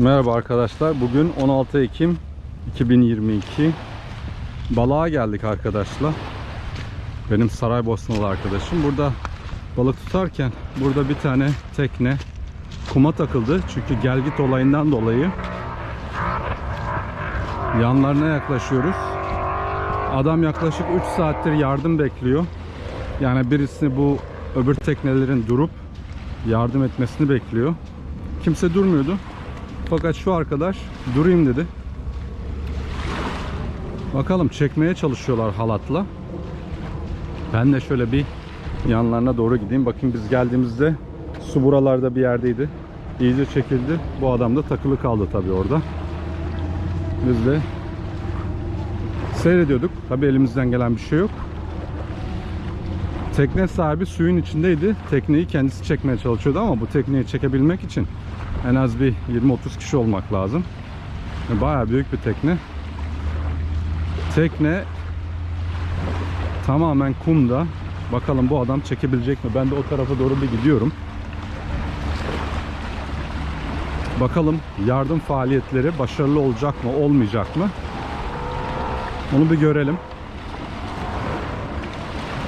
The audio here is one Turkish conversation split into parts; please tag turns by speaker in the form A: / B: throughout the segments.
A: Merhaba arkadaşlar. Bugün 16 Ekim 2022. Balığa geldik arkadaşlar. Benim Saraybosnalı arkadaşım. Burada balık tutarken burada bir tane tekne kuma takıldı. Çünkü gelgit olayından dolayı yanlarına yaklaşıyoruz. Adam yaklaşık 3 saattir yardım bekliyor. Yani birisi bu öbür teknelerin durup yardım etmesini bekliyor. Kimse durmuyordu. Fakat şu arkadaş durayım dedi. Bakalım çekmeye çalışıyorlar halatla. Ben de şöyle bir yanlarına doğru gideyim. Bakın biz geldiğimizde su buralarda bir yerdeydi. İyice çekildi. Bu adam da takılı kaldı tabii orada. Biz de seyrediyorduk. Tabii elimizden gelen bir şey yok. Tekne sahibi suyun içindeydi. Tekneyi kendisi çekmeye çalışıyordu ama bu tekneyi çekebilmek için en az bir 20-30 kişi olmak lazım. Bayağı büyük bir tekne. Tekne tamamen kumda. Bakalım bu adam çekebilecek mi? Ben de o tarafa doğru bir gidiyorum. Bakalım yardım faaliyetleri başarılı olacak mı, olmayacak mı? Onu bir görelim.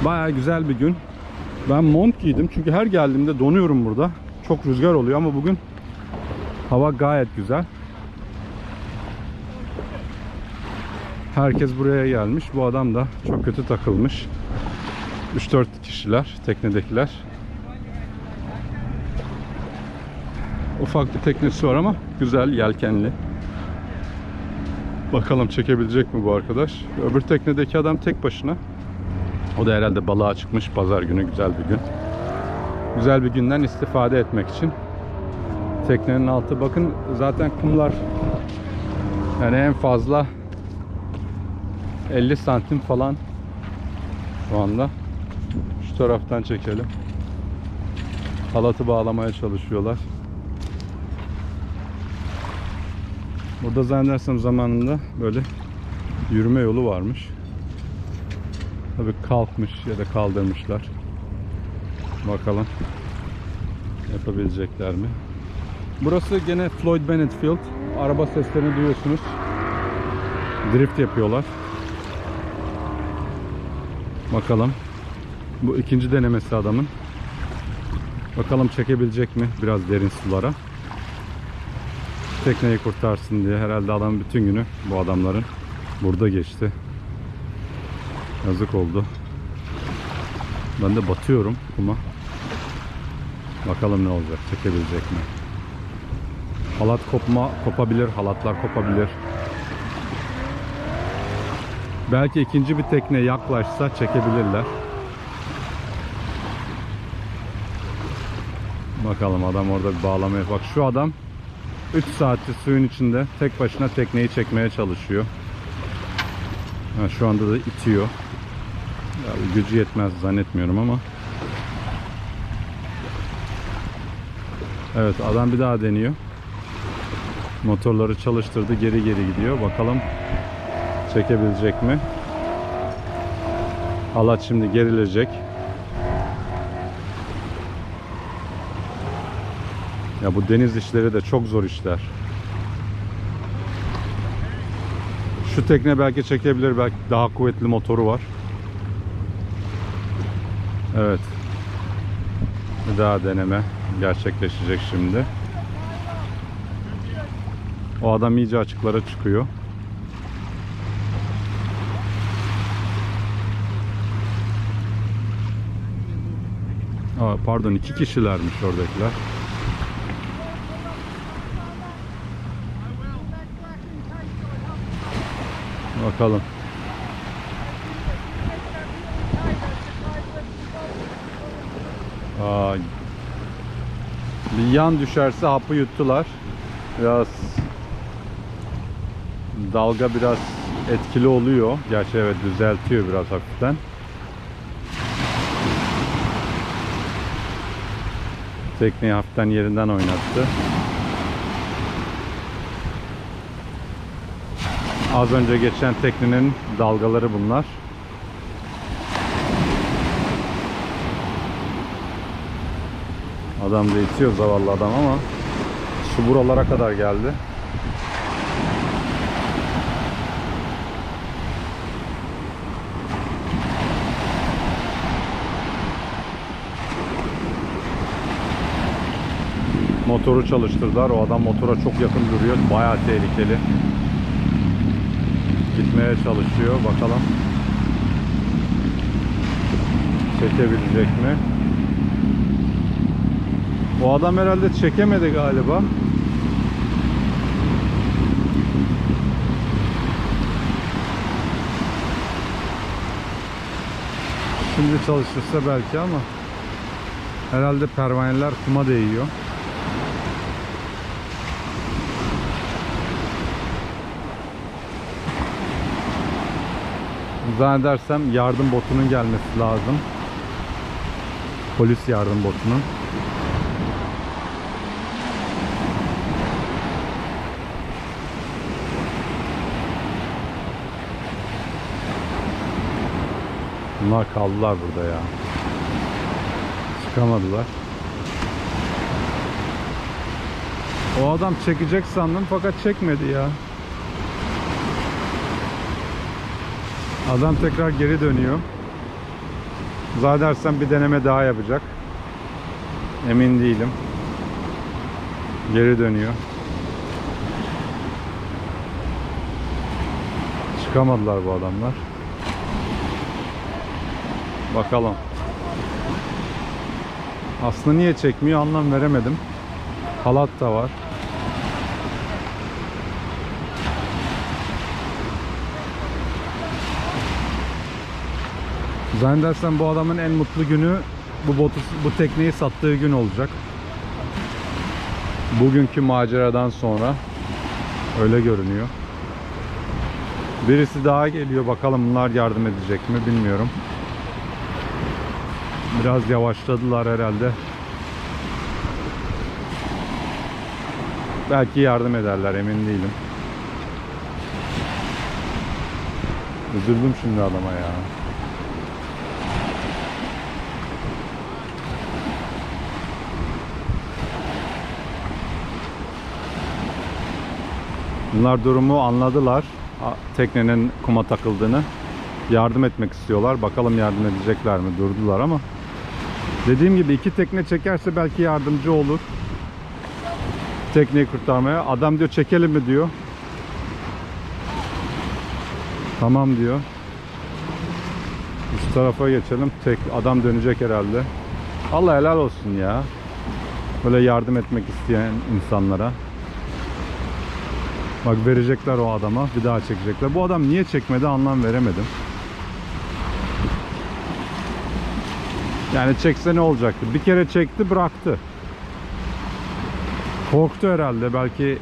A: Bayağı güzel bir gün. Ben mont giydim çünkü her geldiğimde donuyorum burada. Çok rüzgar oluyor ama bugün hava gayet güzel. Herkes buraya gelmiş. Bu adam da çok kötü takılmış. 3-4 kişiler, teknedekiler. Ufak bir teknesi var ama güzel, yelkenli. Bakalım çekebilecek mi bu arkadaş? Öbür teknedeki adam tek başına. O da herhalde balığa çıkmış pazar günü güzel bir gün. Güzel bir günden istifade etmek için. Teknenin altı bakın zaten kumlar yani en fazla 50 santim falan şu anda. Şu taraftan çekelim. Halatı bağlamaya çalışıyorlar. Burada zannedersem zamanında böyle yürüme yolu varmış. Tabii kalkmış ya da kaldırmışlar. Bakalım yapabilecekler mi? Burası gene Floyd Bennett Field. Araba seslerini duyuyorsunuz. Drift yapıyorlar. Bakalım. Bu ikinci denemesi adamın. Bakalım çekebilecek mi biraz derin sulara. Tekneyi kurtarsın diye herhalde adam bütün günü bu adamların burada geçti. Yazık oldu. Ben de batıyorum kuma. Bakalım ne olacak, çekebilecek mi? Halat kopma kopabilir, halatlar kopabilir. Belki ikinci bir tekne yaklaşsa çekebilirler. Bakalım adam orada bir bağlamaya bak. Şu adam 3 saattir suyun içinde tek başına tekneyi çekmeye çalışıyor. Ha, şu anda da itiyor. Ya, gücü yetmez zannetmiyorum ama. Evet adam bir daha deniyor. Motorları çalıştırdı geri geri gidiyor. Bakalım çekebilecek mi? Halat şimdi gerilecek. Ya bu deniz işleri de çok zor işler. Şu tekne belki çekebilir. Belki daha kuvvetli motoru var. Evet. Bir daha deneme gerçekleşecek şimdi. O adam iyice açıklara çıkıyor. Aa, pardon iki kişilermiş oradakiler. Bakalım. Aa, bir yan düşerse hapı yuttular. Biraz dalga biraz etkili oluyor. Gerçi evet düzeltiyor biraz hafiften. Tekneyi hafiften yerinden oynattı. Az önce geçen teknenin dalgaları bunlar. Adam da itiyor zavallı adam ama Su buralara kadar geldi. Motoru çalıştırdılar. O adam motora çok yakın duruyor. Bayağı tehlikeli. Gitmeye çalışıyor. Bakalım. Çekebilecek mi? O adam herhalde çekemedi galiba. Şimdi çalışırsa belki ama herhalde pervaneler kuma değiyor. Zannedersem yardım botunun gelmesi lazım. Polis yardım botunun. Bunlar kaldılar burada ya. Çıkamadılar. O adam çekecek sandım fakat çekmedi ya. Adam tekrar geri dönüyor. Zannedersem bir deneme daha yapacak. Emin değilim. Geri dönüyor. Çıkamadılar bu adamlar. Bakalım. Aslında niye çekmiyor anlam veremedim. Halat da var. Zannedersem bu adamın en mutlu günü bu botu, bu tekneyi sattığı gün olacak. Bugünkü maceradan sonra öyle görünüyor. Birisi daha geliyor. Bakalım bunlar yardım edecek mi bilmiyorum. Biraz yavaşladılar herhalde. Belki yardım ederler emin değilim. Üzüldüm şimdi adama ya. Bunlar durumu anladılar. Teknenin kuma takıldığını. Yardım etmek istiyorlar. Bakalım yardım edecekler mi? Durdular ama. Dediğim gibi iki tekne çekerse belki yardımcı olur. Tekneyi kurtarmaya. Adam diyor çekelim mi diyor. Tamam diyor. Üst tarafa geçelim. Tek adam dönecek herhalde. Allah helal olsun ya. Böyle yardım etmek isteyen insanlara. Bak verecekler o adama. Bir daha çekecekler. Bu adam niye çekmedi anlam veremedim. Yani çekse ne olacaktı? Bir kere çekti bıraktı. Korktu herhalde. Belki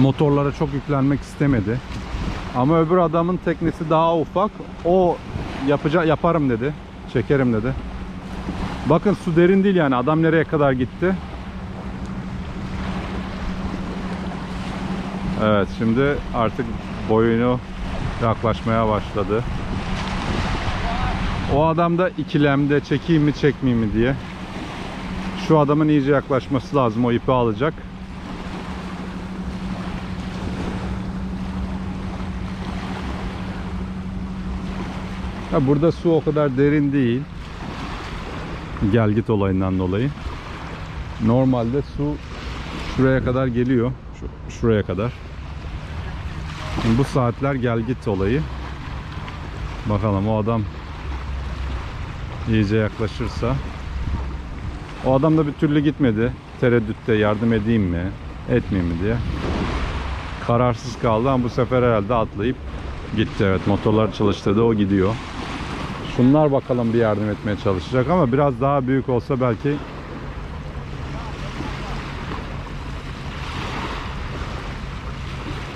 A: motorlara çok yüklenmek istemedi. Ama öbür adamın teknesi daha ufak. O yapacak yaparım dedi. Çekerim dedi. Bakın su derin değil yani. Adam nereye kadar gitti? Evet şimdi artık boyunu yaklaşmaya başladı. O adam da ikilemde çekeyim mi çekmeyeyim mi diye. Şu adamın iyice yaklaşması lazım. O ipi alacak. Ha, burada su o kadar derin değil. Gel git olayından dolayı. Normalde su şuraya kadar geliyor. Şu, şuraya kadar. Şimdi bu saatler gel git olayı. Bakalım o adam iyice yaklaşırsa. O adam da bir türlü gitmedi. Tereddütte yardım edeyim mi, etmeyeyim mi diye. Kararsız kaldı ama bu sefer herhalde atlayıp gitti. Evet motorlar çalıştırdı o gidiyor. Şunlar bakalım bir yardım etmeye çalışacak ama biraz daha büyük olsa belki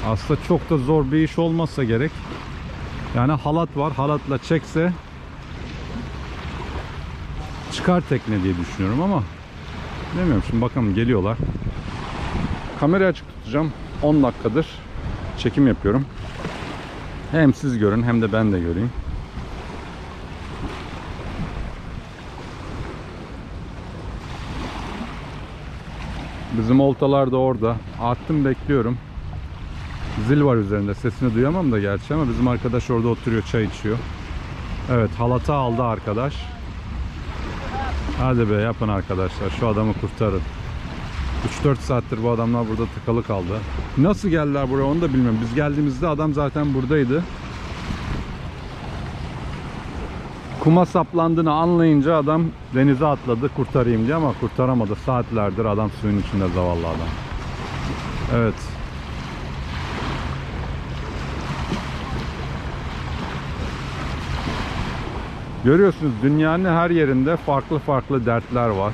A: Aslında çok da zor bir iş olmazsa gerek. Yani halat var. Halatla çekse çıkar tekne diye düşünüyorum ama bilmiyorum şimdi bakalım geliyorlar. Kamerayı açık tutacağım. 10 dakikadır çekim yapıyorum. Hem siz görün hem de ben de göreyim. Bizim oltalar da orada. Attım bekliyorum. Zil var üzerinde. Sesini duyamam da gerçi ama bizim arkadaş orada oturuyor çay içiyor. Evet halata aldı arkadaş. Hadi be yapın arkadaşlar şu adamı kurtarın. 3-4 saattir bu adamlar burada tıkalı kaldı. Nasıl geldiler buraya onu da bilmiyorum. Biz geldiğimizde adam zaten buradaydı. Kuma saplandığını anlayınca adam denize atladı kurtarayım diye ama kurtaramadı. Saatlerdir adam suyun içinde zavallı adam. Evet. Görüyorsunuz dünyanın her yerinde farklı farklı dertler var.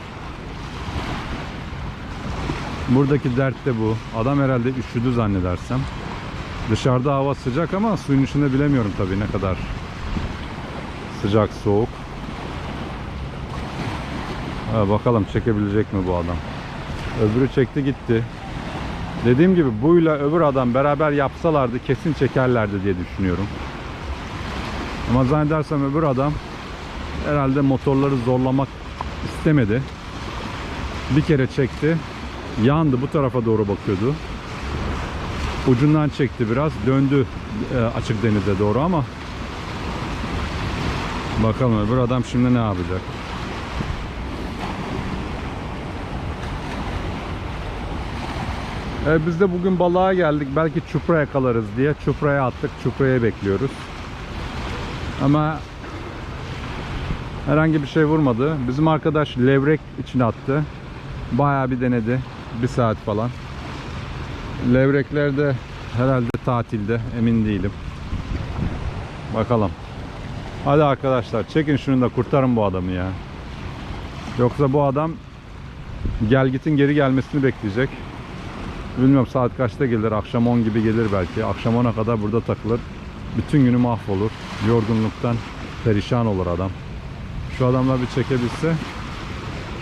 A: Buradaki dert de bu. Adam herhalde üşüdü zannedersem. Dışarıda hava sıcak ama suyun içinde bilemiyorum tabii ne kadar sıcak soğuk. Ha, bakalım çekebilecek mi bu adam. Öbürü çekti gitti. Dediğim gibi buyla öbür adam beraber yapsalardı kesin çekerlerdi diye düşünüyorum. Ama zannedersem öbür adam herhalde motorları zorlamak istemedi. Bir kere çekti. Yandı bu tarafa doğru bakıyordu. Ucundan çekti biraz. Döndü e, açık denize doğru ama bakalım öbür adam şimdi ne yapacak? E, biz de bugün balığa geldik. Belki çupra yakalarız diye. Çupraya attık. Çupraya bekliyoruz. Ama herhangi bir şey vurmadı. Bizim arkadaş levrek içine attı. Bayağı bir denedi. Bir saat falan. Levrekler de herhalde tatilde. Emin değilim. Bakalım. Hadi arkadaşlar çekin şunu da kurtarın bu adamı ya. Yoksa bu adam gel gitin geri gelmesini bekleyecek. Bilmiyorum saat kaçta gelir. Akşam 10 gibi gelir belki. Akşam 10'a kadar burada takılır. Bütün günü mahvolur. Yorgunluktan perişan olur adam. Şu adamlar bir çekebilse.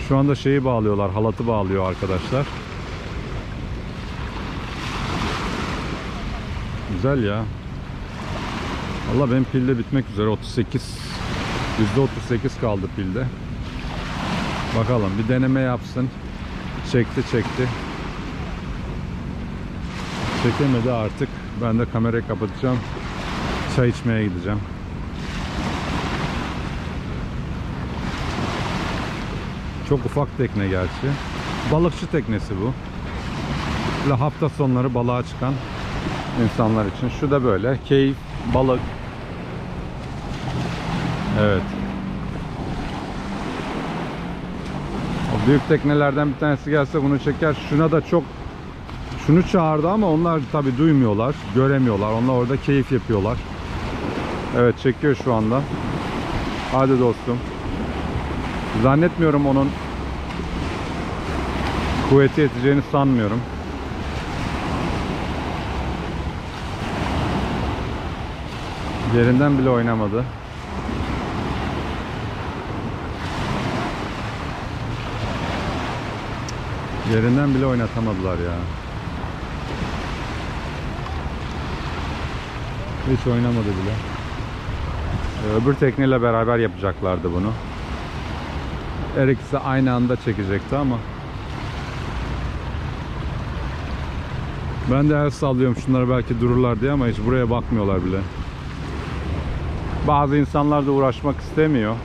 A: Şu anda şeyi bağlıyorlar. Halatı bağlıyor arkadaşlar. Güzel ya. Allah benim pilde bitmek üzere 38 %38 kaldı pilde. Bakalım bir deneme yapsın. Çekti çekti. Çekemedi artık. Ben de kamerayı kapatacağım. Çay içmeye gideceğim. Çok ufak tekne gerçi. Balıkçı teknesi bu. Böyle hafta sonları balığa çıkan insanlar için. Şu da böyle. Keyif, balık. Evet. O büyük teknelerden bir tanesi gelse bunu çeker. Şuna da çok şunu çağırdı ama onlar tabi duymuyorlar, göremiyorlar. Onlar orada keyif yapıyorlar. Evet çekiyor şu anda. Hadi dostum. Zannetmiyorum onun kuvveti yeteceğini sanmıyorum. Yerinden bile oynamadı. Yerinden bile oynatamadılar ya. Hiç oynamadı bile. Ee, Öbür tekneyle beraber yapacaklardı bunu. Her ikisi aynı anda çekecekti ama Ben de el sallıyorum şunları belki dururlar diye ama hiç buraya bakmıyorlar bile. Bazı insanlar da uğraşmak istemiyor.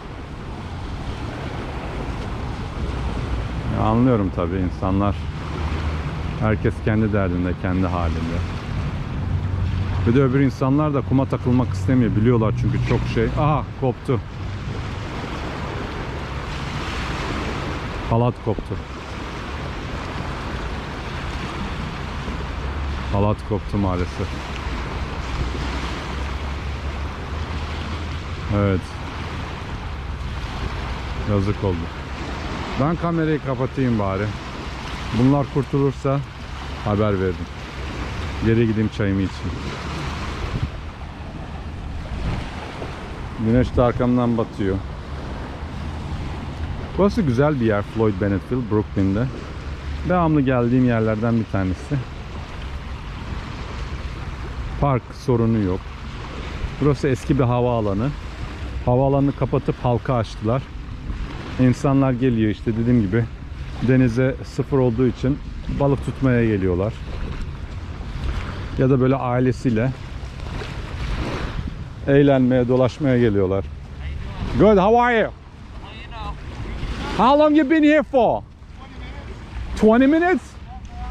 A: Ya anlıyorum tabii insanlar. Herkes kendi derdinde, kendi halinde. Bir de öbür insanlar da kuma takılmak istemiyor. Biliyorlar çünkü çok şey. Aha koptu. Halat koptu. Halat koptu maalesef. Evet. Yazık oldu. Ben kamerayı kapatayım bari. Bunlar kurtulursa haber veririm. Geri gideyim çayımı içeyim. Güneş de arkamdan batıyor. Burası güzel bir yer Floyd Bennettville, Brooklyn'de. Devamlı geldiğim yerlerden bir tanesi. Park sorunu yok. Burası eski bir havaalanı. Havaalanını kapatıp halka açtılar. İnsanlar geliyor işte dediğim gibi denize sıfır olduğu için balık tutmaya geliyorlar. Ya da böyle ailesiyle eğlenmeye, dolaşmaya geliyorlar. Good, how are you? How long you been here for? 20 minutes? 20 minutes?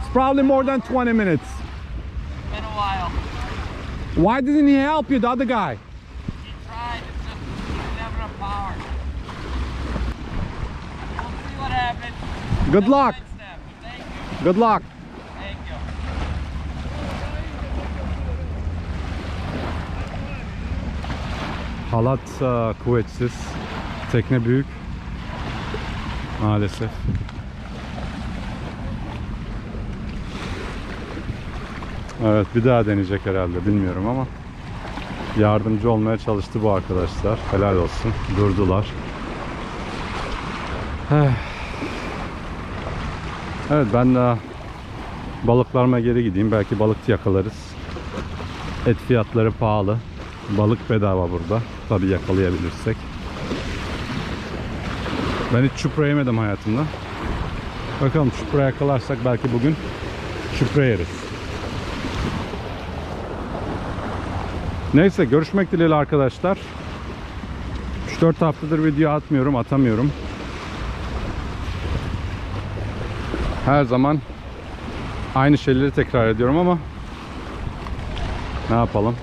A: It's probably more than 20 minutes.
B: Been a while.
A: Why didn't he help you, the other guy?
B: He tried. It's just he didn't have enough power. We'll see what happens.
A: Good luck.
B: Thank you.
A: Good luck.
B: Thank you.
A: Halat uh, e, kuvvetsiz. Tekne büyük. Maalesef. Evet bir daha deneyecek herhalde bilmiyorum ama yardımcı olmaya çalıştı bu arkadaşlar. Helal olsun. Durdular. Evet ben de balıklarıma geri gideyim. Belki balık yakalarız. Et fiyatları pahalı. Balık bedava burada. Tabii yakalayabilirsek. Ben hiç çupra yemedim hayatımda. Bakalım çupra yakalarsak belki bugün çupra yeriz. Neyse görüşmek dileğiyle arkadaşlar. 3-4 haftadır video atmıyorum, atamıyorum. Her zaman aynı şeyleri tekrar ediyorum ama ne yapalım?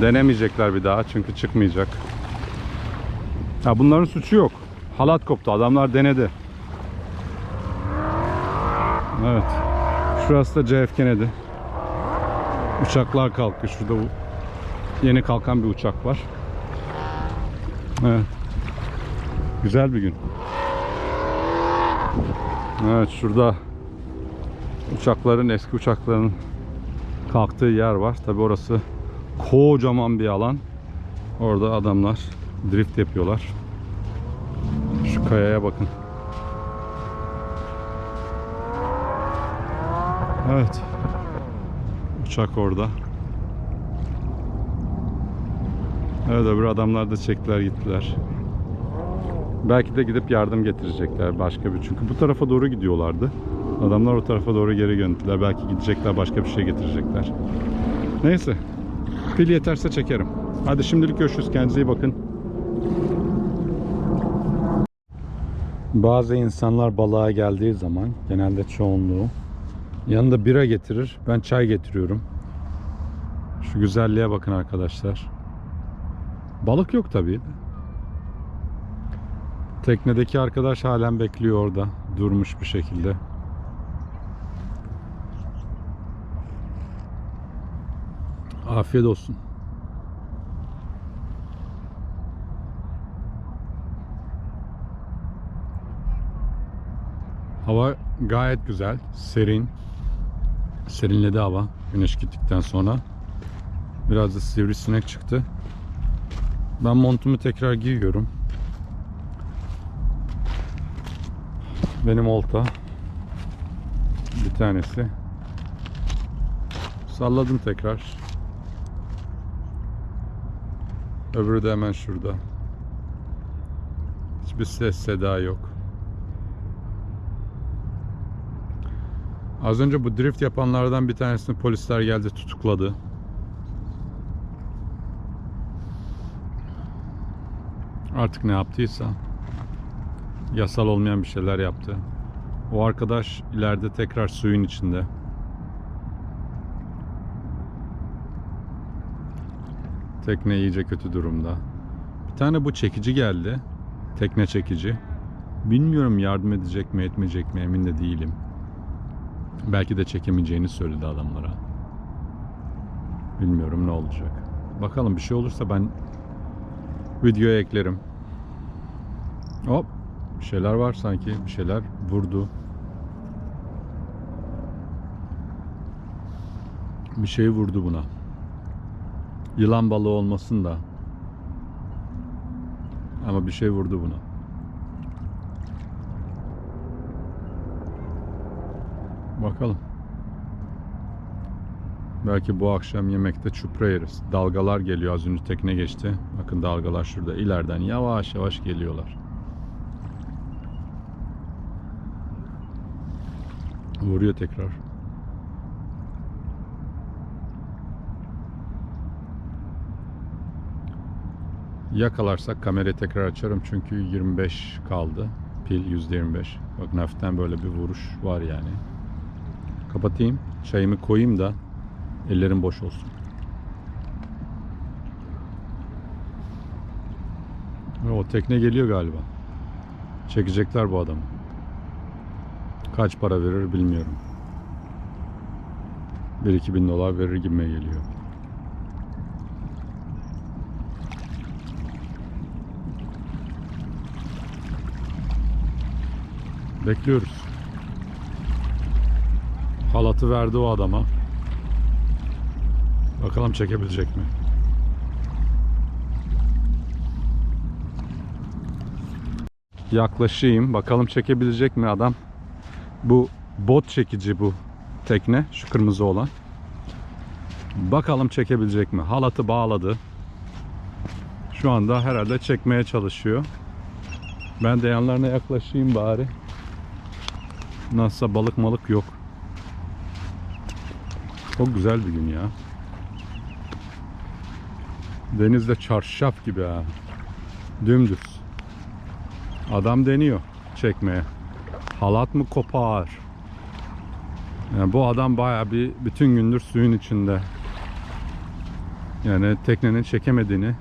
A: Denemeyecekler bir daha çünkü çıkmayacak. Ya bunların suçu yok. Halat koptu. Adamlar denedi. Evet. Şurası da JF Kennedy. Uçaklar kalkıyor. Şurada bu yeni kalkan bir uçak var. Evet. Güzel bir gün. Evet şurada uçakların eski uçakların kalktığı yer var. Tabi orası kocaman bir alan. Orada adamlar drift yapıyorlar. Şu kayaya bakın. Evet. Uçak orada. Evet öbür adamlar da çektiler gittiler. Belki de gidip yardım getirecekler başka bir. Çünkü bu tarafa doğru gidiyorlardı. Adamlar o tarafa doğru geri gönderdiler. Belki gidecekler başka bir şey getirecekler. Neyse. Pil yeterse çekerim. Hadi şimdilik görüşürüz. Kendinize iyi bakın. Bazı insanlar balığa geldiği zaman genelde çoğunluğu yanında bira getirir. Ben çay getiriyorum. Şu güzelliğe bakın arkadaşlar. Balık yok tabii. Teknedeki arkadaş halen bekliyor orada. Durmuş bir şekilde. Afiyet olsun. Hava gayet güzel, serin. Serinledi hava güneş gittikten sonra. Biraz da sivrisinek çıktı. Ben montumu tekrar giyiyorum. Benim olta. Bir tanesi. Salladım tekrar. Öbürü de hemen şurada. Hiçbir ses seda yok. Az önce bu drift yapanlardan bir tanesini polisler geldi tutukladı. Artık ne yaptıysa yasal olmayan bir şeyler yaptı. O arkadaş ileride tekrar suyun içinde. Tekne iyice kötü durumda. Bir tane bu çekici geldi. Tekne çekici. Bilmiyorum yardım edecek mi etmeyecek mi emin de değilim. Belki de çekemeyeceğini söyledi adamlara. Bilmiyorum ne olacak. Bakalım bir şey olursa ben videoya eklerim. Hop bir şeyler var sanki. Bir şeyler vurdu. Bir şey vurdu buna. Yılan balığı olmasın da. Ama bir şey vurdu buna. Bakalım. Belki bu akşam yemekte çupra yeriz. Dalgalar geliyor az önce tekne geçti. Bakın dalgalar şurada ileriden yavaş yavaş geliyorlar. Vuruyor tekrar. Yakalarsak kamerayı tekrar açarım çünkü 25 kaldı. Pil %25. Bakın hafiften böyle bir vuruş var yani. Kapatayım. Çayımı koyayım da ellerim boş olsun. O tekne geliyor galiba. Çekecekler bu adamı. Kaç para verir bilmiyorum. 1-2 bin dolar verir gibime geliyor. Bekliyoruz. Halatı verdi o adama. Bakalım çekebilecek mi? Yaklaşayım. Bakalım çekebilecek mi adam? Bu bot çekici bu tekne. Şu kırmızı olan. Bakalım çekebilecek mi? Halatı bağladı. Şu anda herhalde çekmeye çalışıyor. Ben de yanlarına yaklaşayım bari. Nasılsa balık malık yok. Çok güzel bir gün ya. Denizde çarşaf gibi ha. Dümdüz. Adam deniyor çekmeye. Halat mı kopar? Yani bu adam baya bir bütün gündür suyun içinde. Yani teknenin çekemediğini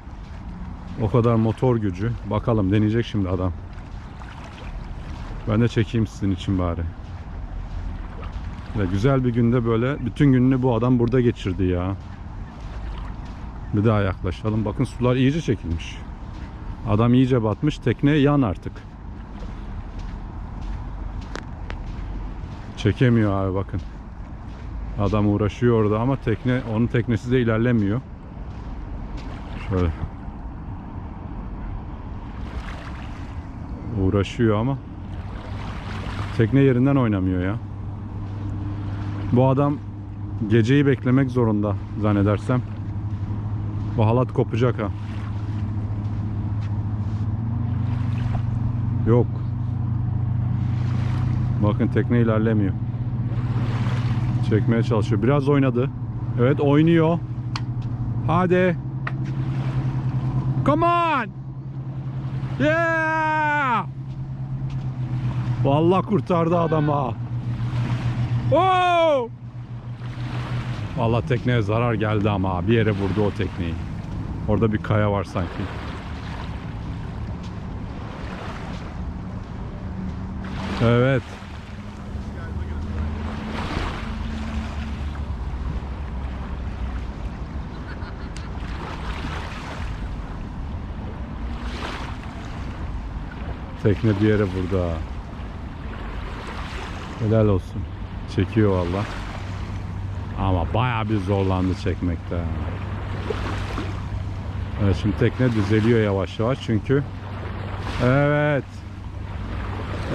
A: o kadar motor gücü. Bakalım deneyecek şimdi adam. Ben de çekeyim sizin için bari. Ve güzel bir günde böyle bütün gününü bu adam burada geçirdi ya. Bir daha yaklaşalım. Bakın sular iyice çekilmiş. Adam iyice batmış. Tekne yan artık. Çekemiyor abi bakın. Adam uğraşıyor orada ama tekne onun teknesi de ilerlemiyor. Şöyle. Uğraşıyor ama tekne yerinden oynamıyor ya. Bu adam geceyi beklemek zorunda zannedersem. Bu halat kopacak ha. Yok. Bakın tekne ilerlemiyor. Çekmeye çalışıyor. Biraz oynadı. Evet oynuyor. Hadi. Come on. Yeah. Vallahi kurtardı adama. Vallahi tekneye zarar geldi ama bir yere vurdu o tekneyi. Orada bir kaya var sanki. Evet. Tekne bir yere ha. Helal olsun. Çekiyor valla. Ama bayağı bir zorlandı çekmekte. Evet şimdi tekne düzeliyor yavaş yavaş çünkü. Evet.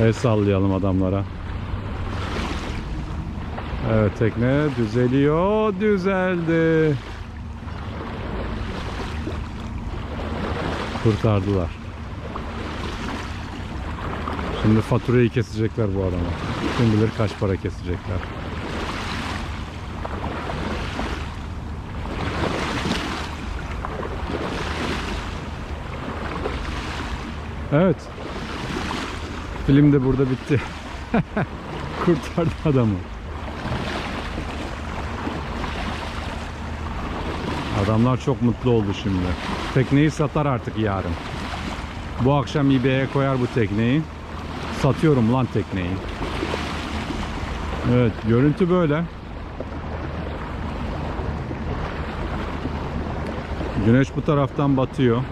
A: El sallayalım adamlara. Evet tekne düzeliyor düzeldi. Kurtardılar Şimdi faturayı kesecekler bu adama Kim bilir kaç para kesecekler Evet. Film de burada bitti. Kurtardı adamı. Adamlar çok mutlu oldu şimdi. Tekneyi satar artık yarın. Bu akşam eBay'e koyar bu tekneyi. Satıyorum lan tekneyi. Evet, görüntü böyle. Güneş bu taraftan batıyor.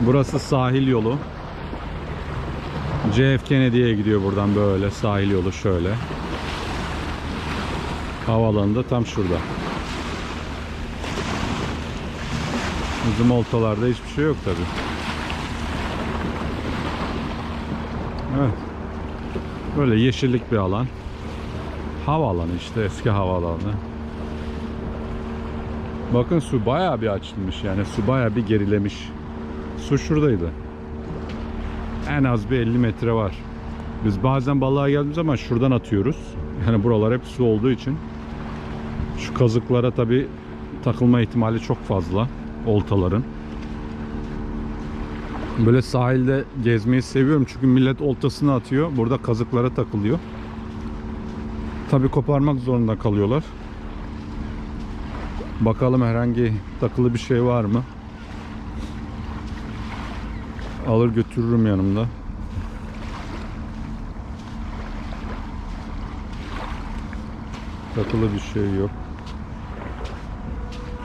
A: Burası sahil yolu. JF Kennedy'ye gidiyor buradan böyle sahil yolu şöyle. Havaalanı da tam şurada. Bizim oltalarda hiçbir şey yok tabi. Evet. Böyle yeşillik bir alan. Havaalanı işte eski havaalanı. Bakın su bayağı bir açılmış yani su bayağı bir gerilemiş. Su şuradaydı. En az bir 50 metre var. Biz bazen balığa geldiğimiz zaman şuradan atıyoruz. Yani buralar hep su olduğu için şu kazıklara tabi takılma ihtimali çok fazla oltaların. Böyle sahilde gezmeyi seviyorum çünkü millet oltasını atıyor. Burada kazıklara takılıyor. Tabi koparmak zorunda kalıyorlar. Bakalım herhangi takılı bir şey var mı? Alır götürürüm yanımda. Takılı bir şey yok.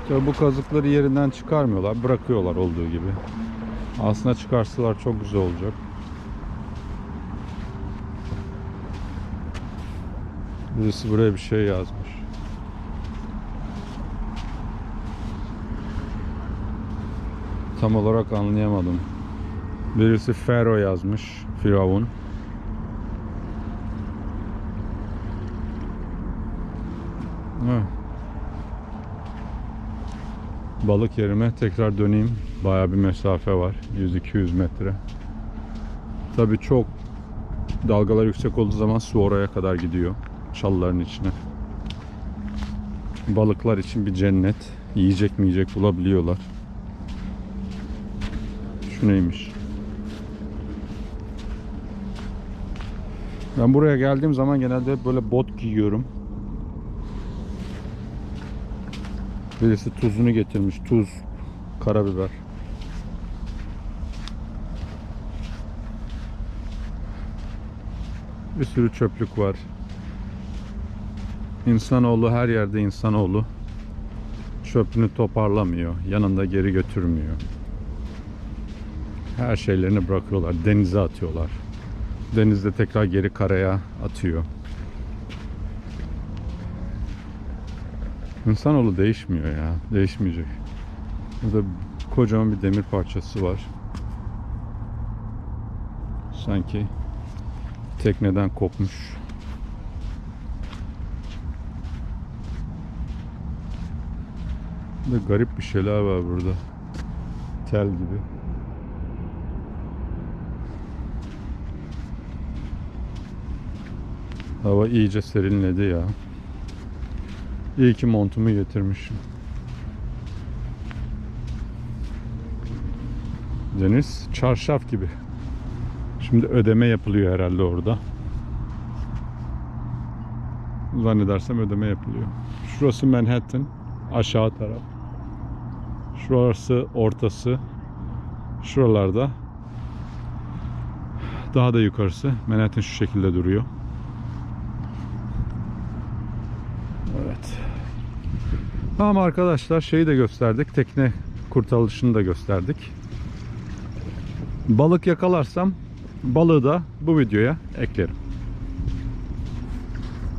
A: Tabi bu kazıkları yerinden çıkarmıyorlar. Bırakıyorlar olduğu gibi. Aslında çıkarsalar çok güzel olacak. Birisi buraya bir şey yazmış. Tam olarak anlayamadım. Birisi Fero yazmış. Firavun. Evet. Balık yerime tekrar döneyim. Baya bir mesafe var. 100-200 metre. Tabi çok dalgalar yüksek olduğu zaman su oraya kadar gidiyor. Çalıların içine. Balıklar için bir cennet. Yiyecek mi yiyecek bulabiliyorlar. Şu neymiş? Ben buraya geldiğim zaman genelde böyle bot giyiyorum. Birisi tuzunu getirmiş. Tuz, karabiber. Bir sürü çöplük var. İnsanoğlu her yerde insanoğlu çöpünü toparlamıyor. Yanında geri götürmüyor. Her şeylerini bırakıyorlar. Denize atıyorlar. Denizde tekrar geri karaya atıyor. İnsanoğlu değişmiyor ya. Değişmeyecek. Burada kocaman bir demir parçası var. Sanki tekneden kopmuş. Burada garip bir şeyler var burada. Tel gibi. Hava iyice serinledi ya. İyi ki montumu getirmişim. Deniz çarşaf gibi. Şimdi ödeme yapılıyor herhalde orada. Zannedersem ödeme yapılıyor. Şurası Manhattan. Aşağı taraf. Şurası ortası. Şuralarda. Daha da yukarısı. Manhattan şu şekilde duruyor. Evet. Tamam arkadaşlar şeyi de gösterdik. Tekne kurtarılışını da gösterdik. Balık yakalarsam balığı da bu videoya eklerim.